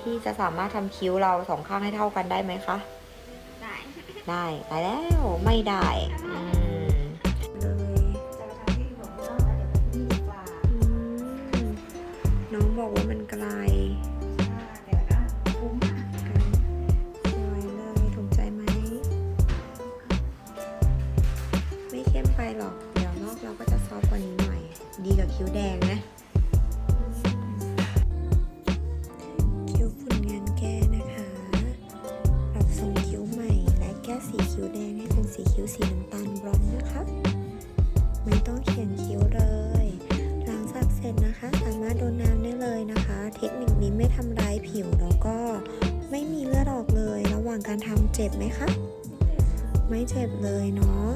พี่จะสามารถทำคิ้วเราสองข้างให้เท่ากันได้ไหมคะ ได้ได้ตายแล้วไม่ได้อืมเลยจะไปทำที่หลวงพ่อแล้วเดี๋ยวไปที่นี่ดีกว่าอืมน้องบอกว่ามันไกลแต่ก็คุ้มอะสวยเลยถูกใจไหม ไม่เข้มไปหรอก เดี๋ยวนอกเราก็จะซอฟต์กว่านี้หน่อย ดีกับคิ้วแดงนะ คิ้วแดงให้เป็นสีคิ้วสีน้ำตาลบรอนซ์นะคะ ไม่ต้องเขียนคิ้วเลย หลังจากเสร็จนะคะ สามารถโดนน้ำได้เลยนะคะ เทคนิคนี้ไม่ทำร้ายผิวแล้วก็ไม่มีเลือดออกเลย ระหว่างการทำเจ็บไหมคะ ไม่เจ็บเลยเนาะ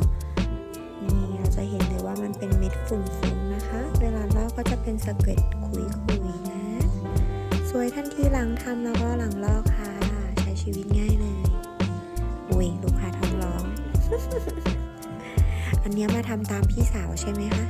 นี่เราจะเห็นเลยว่ามันเป็นเม็ดฝุ่นๆนะคะ เวลาลอกก็จะเป็นสะเก็ดคุยๆนะ สวยทันทีหลังทำแล้วก็หลังลอกค่ะ ใช้ชีวิตง่ายเลย อันนี้มาทำตามพี่สาวใช่ไหมคะ